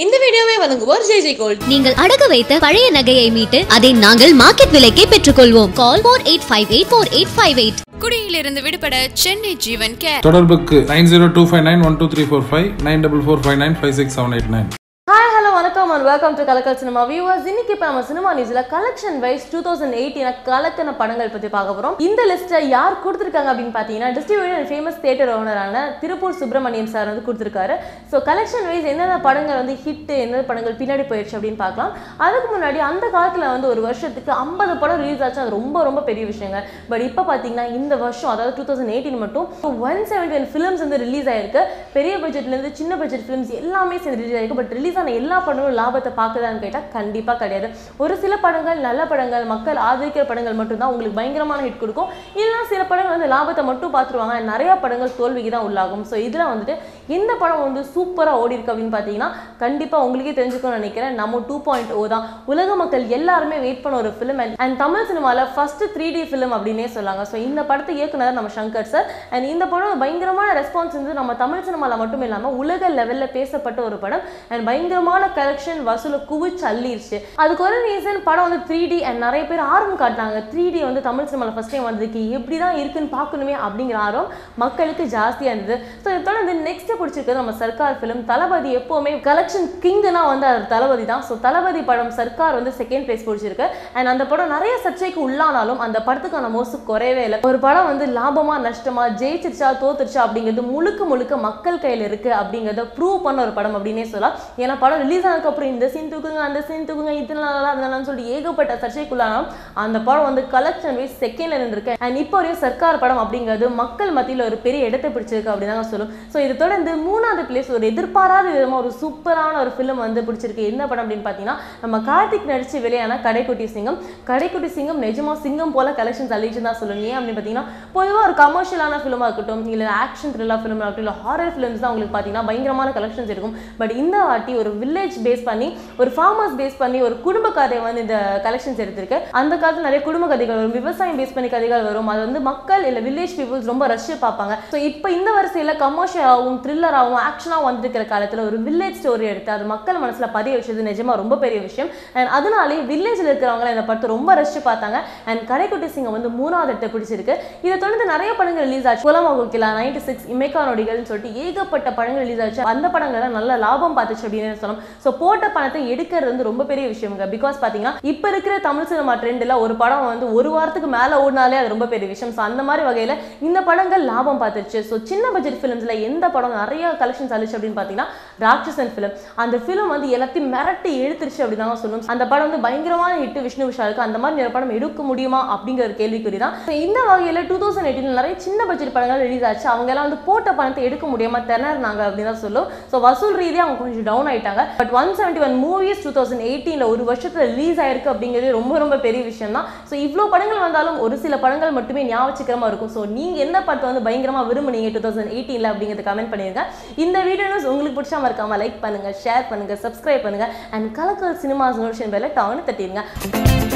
இந்த வீடியோவை வழங்குவோர் ஜெய் ஜெய் கோல்ட். நீங்கள் அடகு வைத்த பழைய நகையை மீட்டு அதை நாங்கள் மார்க்கெட் விலைக்கே பெற்றுக்கொள்வோம். Call four eight five eight four eight five eight குடியிலிருந்து விடுபட சென்னை ஜீவன் கேர். தொடர்புக்கு nine zero two five nine one two three four five nine double four five nine five six seven eight nine. Hello வணக்கம் and welcome to Kalakkal cinema viewers இன்னைக்கு இப்போ நம்ம cinema நியூஸ்ல collection wise two thousand eighteen கலக்கன படங்கள் பற்றி பார்க்க போகிறோம் இந்த லிஸ்ட்டை யார் கொடுத்துருக்காங்க அப்படின்னு பார்த்தீங்கன்னா டிஸ்ட்ரிபியூட்டர் அண்ட் ஃபேமஸ் தியேட்டர் ஓனரான திருப்பூர் சுப்பிரமணியம் சார் வந்து கொடுத்துருக்காரு. ஸோ கலெக்ஷன் வைஸ் என்னென்ன படங்கள் வந்து ஹிட் என்னென்ன படங்கள் பின்னாடி போயிடுச்சு அப்படின்னு பார்க்கலாம். அதுக்கு முன்னாடி அந்த காலத்தில் வந்து ஒரு வருஷத்துக்கு ஐம்பது படம் ரிலீஸ் ஆச்சு. அது ரொம்ப ரொம்ப பெரிய விஷயங்க பட் இப்போ பார்த்தீங்கன்னா இந்த வருஷம் அதாவது டூ தௌசண்ட் எயிட்டீன் மட்டும் ஒன் செவன்டி ஒன் ஃபிலிம்ஸ் வந்து ரிலீஸ் ஆயிருக்கு. பெரிய பட்ஜெட்லேருந்து சின்ன பட்ஜெட் ஃபிலிம்ஸ் எல்லாமே சேர்ந்து ரிலீஸ் ஆயிருக்கு. பட் ரிலீஸ் ஆன எல்லா படங்களும் லாபத்தை பார்க்குதான்னு கேட்டால் கண்டிப்பாக கிடையாது. ஒரு சில படங்கள் நல்ல படங்கள் மக்கள் ஆதரிக்கிற படங்கள் மட்டும்தான் உங்களுக்கு பயங்கரமான ஹிட் கொடுக்கும். இல்லைனா சில படங்கள் வந்து லாபத்தை மட்டும் பார்த்துருவாங்க. நிறைய படங்கள் தோல்விக்கு தான் உள்ளாகும். ஸோ இதில் வந்துட்டு எந்த படம் வந்து சூப்பராக ஓடி இருக்கு அப்படின்னு பார்த்தீங்கன்னா கண்டிப்பாக உங்களுக்கே தெரிஞ்சுக்கணும்னு நினைக்கிறேன். நம்ம டூ பாயிண்ட் ஓ தான். உலக மக்கள் எல்லாருமே வெயிட் பண்ண ஒரு ஃபிலிம் அண்ட் அண்ட் தமிழ் சினிமாவில் ஃபஸ்ட்டு த்ரீ டி ஃபிலிம் அப்படின்னே சொல்லாங்க. ஸோ இந்த படத்தை இயக்குனர் நம்ம சங்கர் சார் அண்ட் இந்த படம் பயங்கரமான ரெஸ்பான்ஸ் வந்து நம்ம தமிழ் சினிமாவில் மட்டும் இல்லாமல் உலக லெவலில் பேசப்பட்ட ஒரு படம். அண்ட் பயங்கரமான கலெக்ஷன் வசூலை குவிச்சு அள்ளிருச்சு. அதுக்கு ஒரு ரீசன் படம் வந்து த்ரீ டி அண்ட் நிறைய பேர் ஆர்வம் காட்டினாங்க. த்ரீ டி வந்து தமிழ் சினிமாவில் ஃபஸ்ட் டைம் வந்ததுக்கு எப்படி தான் இருக்குன்னு பார்க்கணுமே அப்படிங்கிற ஆர்வம் மக்களுக்கு ஜாஸ்தியாக இருந்தது. ஸோ இதை தொடர்ந்து நெக்ஸ்ட் பிடிச்சிருக்கிறது நம்ம சர்க்கார் ஃபிலிம் தளபதி எப்போவுமே கலெக்ஷன் கிங்னா வந்து அது தளபதி தான். ஸோ தளபதி படம் சர்க்கார் வந்து செகண்ட் பிளேஸ் பிடிச்சிருக்கு. அண்ட் அந்த படம் நிறைய சர்ச்சைக்கு உள்ளானாலும் அந்த படத்துக்கான மோசு குறையவே இல்லை. ஒரு படம் வந்து லாபமா நஷ்டமா ஜெயிச்சிருச்சா தோத்துருச்சா அப்படிங்கிறது முழுக்க முழுக்க மக்கள் கையில் இருக்கு அப்படிங்கிறத ப்ரூவ் பண்ண ஒரு படம் அப்படின்னே சொல்லலாம். ஏன்னா படம் ரிலீஸ் ஆனதுக்கப்புறம் இந்த சீன் தூக்குங்க அந்த சீன் தூக்குங்க இது நல்லா இருந்தாலும் சொல்லி ஏகப்பட்ட சர்ச்சைக்குள்ளாலும் அந்த படம் வந்து கலெக்ஷன் வைஸ் செகண்ட்ல இருந்திருக்கு. அண்ட் இப்போ வரையும் சர்க்கார் படம் அப்படிங்கிறது மக்கள் மத்தியில் ஒரு பெரிய இடத்தை பிடிச்சிருக்கு அப்படின்னு தான் சொல்லும். ஸோ இது தொடர்ந்து மூணாவது பிளேஸ் ஒரு எதிர்பாராத விதமாக ஒரு சூப்பரான ஒரு ஃபிலிம் வந்து பிடிச்சிருக்கு. என்ன படம் அப்படின்னு பார்த்தீங்கன்னா நம்ம கார்த்திக் நடிச்சு வெளியான கடைக்குட்டி சிங்கம். கடைக்குட்டி சிங்கம் நிஜமா சிங்கம் போல கலெக்ஷன்ஸ் அழிச்சு தான் சொல்லணும். ஏன் அப்படின்னு பார்த்தீங்கன்னா பொதுவாக ஒரு கமர்ஷியலான ஃபிலிமாக இருக்கட்டும் இல்லை ஆக்ஷன் த்ரில்லர் ஃபிலிம் ஆகட்டும் இல்லை ஹாரர் ஃபிலிம்ஸ் தான் உங்களுக்கு பார்த்தீங்கன்னா பயங்கரமான கலெக்ஷன்ஸ் இருக்கும். பட் இந்த வாட்டி ஒரு வில்லேஜ் பேஸ் பண்ணி ஒரு ஃபார்மர்ஸ் பேஸ் பண்ணி ஒரு குடும்ப கதை வந்து இந்த கலெக்ஷன்ஸ் எடுத்திருக்கு. அந்த காலத்தில் நிறைய குடும்ப கதைகள் வரும் விவசாயம் பேஸ் பண்ணி கதைகள் வரும். அது வந்து மக்கள் இல்லை வில்லேஜ் பீப்புள்ஸ் ரொம்ப ரஷ் பார்ப்பாங்க. ஸோ இப்போ இந்த வரிசையில் கமர்ஷியலாகவும் த்ரில்லராகவும் ஆக்ஷனாகவும் வந்துருக்கிற காலத்தில் ஒரு வில்லேஜ் ஸ்டோரி எடுத்து அது மக்கள் மனசில் பதிய வச்சது நிஜமா ரொம்ப பெரிய விஷயம். அண்ட் அதனாலே வில்லேஜில் இருக்கிறவங்க இந்த படத்தை ரொம்ப ரஷ் பார்த்தாங்க. அண்ட் கடைக்குட்டி சிங்கம் வந்து மூணாவது இடத்தை பிடிச்சிருக்கு. இதை தொடர்ந்து நிறைய படங்கள் ரிலீஸ் ஆச்சு. குலமாக கோகிலா நைன்டி சிக்ஸ் இமேகா நொடிகள்னு சொல்லிட்டு ஏகப்பட்ட படங்கள் ரிலீஸ் ஆச்சு. அந்த படங்கள் தான் நல்ல லாபம் பார்த்துச்சு அப்படின்னு சொல்லலாம். ஸோ போட்ட பணத்தை எடுக்கிறது வந்து ரொம்ப பெரிய விஷயம்ங்க. பிகாஸ் பார்த்தீங்கன்னா இப்போ இருக்கிற தமிழ் சினிமா ட்ரெண்டில் ஒரு படம் வந்து ஒரு வாரத்துக்கு மேலே ஓடினாலே அது ரொம்ப பெரிய விஷயம். ஸோ அந்த மாதிரி வகையில் இந்த படங்கள் லாபம் பார்த்துருச்சு. ஸோ சின்ன பட்ஜெட் ஃபிலிம்ஸில் எந்த படம் நிறைய கலெக்ஷன்ஸ் அழிச்சு அப்படின்னு பார்த்தீங்கன்னா ராட்சசன் ஃபிலிம் அந்த ஃபிலிம் வந்து எல்லாத்தையும் மிரட்டி எழுத்துருச்சு அப்படின்னு தான் சொல்லணும். அந்த படம் வந்து பயங்கரமான ஹிட் விஷ்ணு விஷாலுக்கு அந்த மாதிரி நிறைய படம் எடுக்க முடியுமா அப்படிங்கிற ஒரு கேள்விக்குறி தான் ஸோ இந்த வகையில் டூ தௌசண்ட் எயிட்டீன் நிறைய சின்ன பட்ஜெட் படங்கள் ரிலீஸ் ஆச்சு. அவங்க எல்லாம் வந்து போட்ட பணத்தை எடுக்க முடியாமல் திணறினாங்க அப்படின்னு தான் சொல்லும். ஸோ வசூல் ரீதியாக அவங்க கொஞ்சம் டவுன் ஆயிட்டாங்க. But one seventy one movies two thousand எயிட்டீனில் ஒரு வருஷத்தில் ரிலீஸ் ஆயிருக்கு அப்படிங்கிறது ரொம்ப ரொம்ப பெரிய விஷயம் தான் ஸோ இவ்வளோ படங்கள் வந்தாலும் ஒரு சில படங்கள் மட்டுமே ஞாபகமா இருக்கும். ஸோ நீங்கள் எந்த படத்தை வந்து பயங்கரமாக விரும்புனீங்க டூ தௌசண்ட் எயிட்டீனில் அப்படிங்கிறது கமெண்ட் பண்ணிருங்க. இந்த வீடியோ நியூஸ் உங்களுக்கு பிடிச்சா மறக்காம லைக் பண்ணுங்க ஷேர் பண்ணுங்க சப்ஸ்கிரைப் பண்ணுங்க. And Kalakkal cinemas notification bell down தட்டிடுங்க